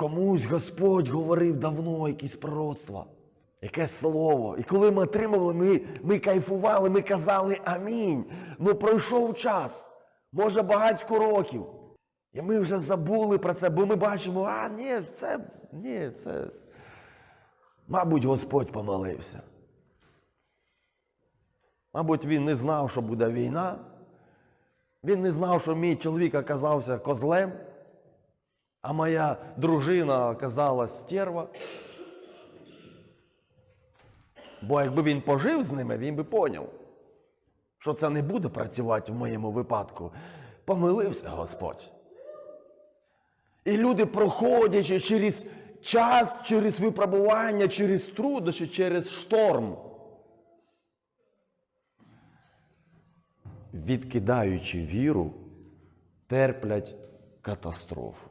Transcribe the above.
комусь Господь говорив давно якісь пророцтва, якесь слово. І коли ми отримували, ми, ми кайфували, ми казали амінь. Ну пройшов час, може багатько років. І ми вже забули про це, бо ми бачимо, а ні, це, ні, це. Мабуть, Господь помолився. Мабуть, він не знав, що буде війна. Він не знав, що мій чоловік оказався козлем, а моя дружина оказалась стерва. Бо якби він пожив з ними, він би поняв, що це не буде працювати в моєму випадку. Помилився Господь. І люди, проходячи через час, через випробування, через труднощі, через шторм, відкидаючи віру, терплять катастрофу.